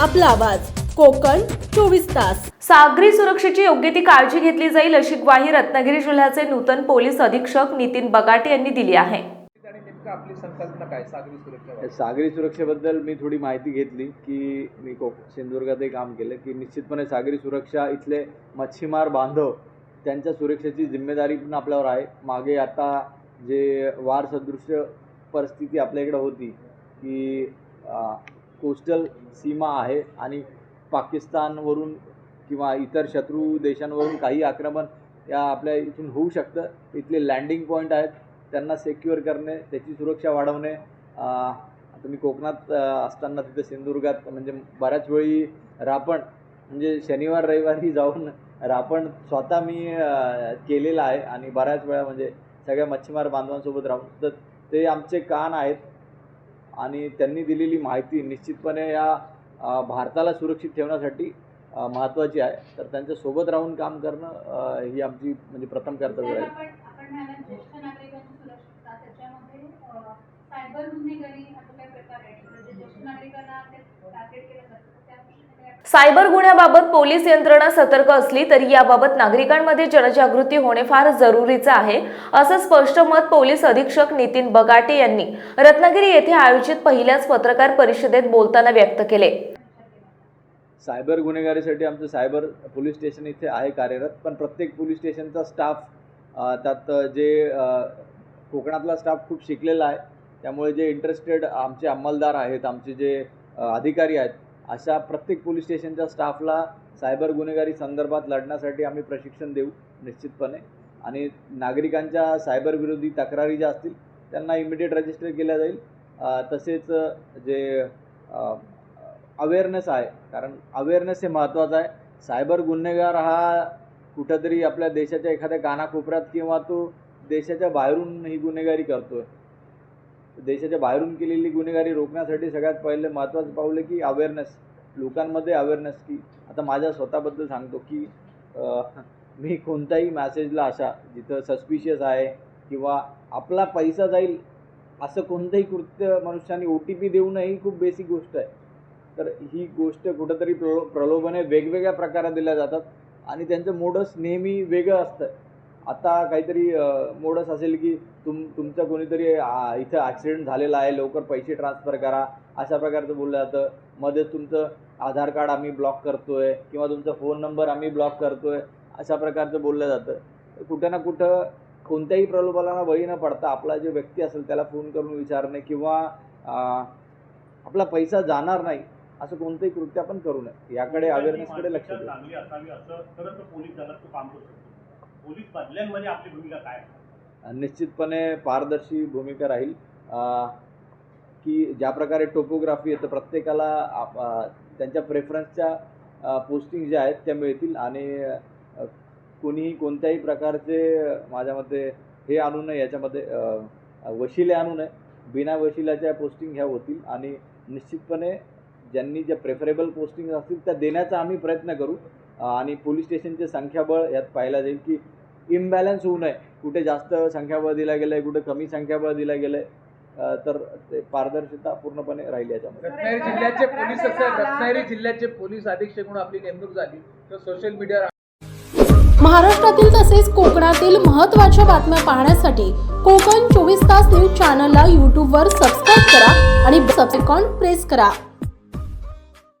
आपला आवाज. कोकण चोवीस तास. सागरी सुरक्षेची योग्य ती काळजी घेतली जाईल अशी ग्वाही रत्नागिरी जिल्ह्याचे नूतन पोलीस अधीक्षक नितीन बगाटे यांनी दिली आहे. आणि नेमकं आपली संकल्पना काय सागरी सुरक्षा सागरी सुरक्षेबद्दल मी थोडी माहिती घेतली की मी कोक सिंधुदुर्गातही काम केलं की निश्चितपणे सागरी सुरक्षा इथले मच्छीमार बांधव त्यांच्या सुरक्षेची जिम्मेदारी पण आपल्यावर आहे. मागे आता जे वार सदृश्य परिस्थिती आपल्या इकडं होती की कोस्टल सीमा आहे आणि पाकिस्तानवरून किंवा इतर शत्रू देशांवरून काही आक्रमण या आपल्या इथून होऊ शकतं. इथले लँडिंग पॉईंट आहेत. त्यांना सेक्युअर करणे त्याची सुरक्षा वाढवणे. तुम्ही आता मी कोकणात असताना तिथे सिंधुदुर्गात म्हणजे बऱ्याच वेळी रापण म्हणजे शनिवार रविवारी जाऊन रापण स्वतः मी केलेलं आहे. आणि बऱ्याच वेळा म्हणजे सगळ्या मच्छीमार बांधवांसोबत राहून तर ते आमचे कान आहेत. आणि त्यांनी दिलेली माहिती निश्चितपणे या भारताला सुरक्षित ठेवण्यासाठी महत्त्वाची आहे. तर त्यांच्यासोबत राहून काम करणं ही आमची म्हणजे प्रथम कर्तव्य आहे. सायबर गुन्हेगारी असा काही प्रकार आहे म्हणजे ज्येष्ठ नागरिकांना टार्गेट केलं जातं तर त्या दृष्टीने काय सायबर गुन्ह्याबाबत पोलीस यंत्रणा सतर्क असली तरी याबाबत नागरिकांमध्ये जनजागृती होणे फार जरुरीचं आहे असं स्पष्ट मत पोलीस अधीक्षक नितीन बगाटे यांनी रत्नागिरी येथे आयोजित पहिल्याच पत्रकार परिषदेत बोलताना व्यक्त केले. सायबर गुन्हेगारीसाठी आमचं सायबर पोलीस स्टेशन इथे आहे कार्यरत पण प्रत्येक पोलीस स्टेशनचा स्टाफ त्यात जे कोकणातला स्टाफ खूप शिकलेला आहे. त्यामुळे जे इंटरेस्टेड आमचे अंमलदार आहेत आमचे जे अधिकारी आहेत अशा प्रत्येक पोलीस स्टेशनच्या स्टाफला सायबर गुन्हेगारी संदर्भात लढण्यासाठी आम्ही प्रशिक्षण देऊ निश्चितपणे. आणि नागरिकांच्या सायबर विरोधी तक्रारी ज्या असतील त्यांना इमिडिएट रजिस्टर केल्या जाईल. तसेच जे अवेअरनेस आहे कारण अवेअरनेस हे महत्त्वाचं आहे. सायबर गुन्हेगार हा कुठंतरी आपल्या देशाच्या एखाद्या कानाकोपऱ्यात किंवा तो देशाच्या बाहेरून ही गुन्हेगारी करतो आहे देशाच्या बाहेरून केलेली गुन्हेगारी रोखण्यासाठी सगळ्यात पहिले महत्त्वाचं पाऊल आहे की अवेअरनेस लोकांमध्ये अवेअरनेस की आता माझ्या स्वतःबद्दल सांगतो की मी कोणत्याही मॅसेजला अशा जिथं सस्पिशियस आहे किंवा आपला पैसा जाईल असं कोणतंही कृत्य मनुष्याने ओ टी पी देऊ नये ही खूप बेसिक गोष्ट आहे. तर ही गोष्ट कुठंतरी प्रलो प्रलोभने वेगवेगळ्या प्रकारात दिल्या जातात आणि त्यांचं मोडस नेहमी वेगळं असतं. आता काहीतरी मोडस असेल की तुम तुमचं कोणीतरी इथं ॲक्सिडेंट झालेला आहे लवकर पैसे ट्रान्सफर करा अशा प्रकारचं बोललं जातं. मध्येच तुमचं आधार कार्ड आम्ही ब्लॉक करतोय किंवा तुमचा फोन नंबर आम्ही ब्लॉक करतोय अशा प्रकारचं बोललं जातं. कुठं ना कुठं कोणत्याही प्रलोभनाला बळी न पडता आपला जे व्यक्ती असेल त्याला फोन करून विचारणे किंवा आपला पैसा जाणार नाही असं कोणतंही कृत्य आपण करू नये. याकडे अवेअरनेसकडे लक्ष मानसिकता पोलीस बदल्यांमध्ये आपली भूमिका काय? निश्चितपणे पारदर्शी भूमिका राहील. की ज्या प्रकारे टोपोग्राफी आहे तर प्रत्येकाला आप- त्यांच्या प्रेफरन्सच्या पोस्टिंग ज्या आहेत त्या मिळतील. आणि कोणीही कोणत्याही प्रकारचे माझ्या मते हे आणू नये याच्यामध्ये वशिले आणू नये. बिना वशिल्याच्या पोस्टिंग ह्या होतील. आणि निश्चितपणे ज्यांनी ज्या प्रेफरेबल पोस्टिंग असतील त्या देण्याचा आम्ही प्रयत्न करू. आणि पोलीस स्टेशनचे संख्याबळ यात पाहायला जाईल की इम्बॅलन्स होऊ नये. कुठे जास्त संख्याबळ दिलं गेलं आहे कुठे कमी संख्याबळ दिलं गेलं आहे तर ते पारदर्शकता पूर्णपणे राहील याच्यामध्ये. रत्नागिरी जिल्ह्याचे पोलीस असेल रत्नागिरी जिल्ह्याचे पोलीस अधीक्षक म्हणून आपली नेमणूक झाली. तर सोशल मीडियावर महाराष्ट्रातील तसेच कोकणातील महत्त्वाच्या बातम्या पाहण्यासाठी कोकण चोवीस तास न्यूज चॅनलला यूट्यूबवर सबस्क्राईब करा आणि सबसेकॉन प्रेस करा.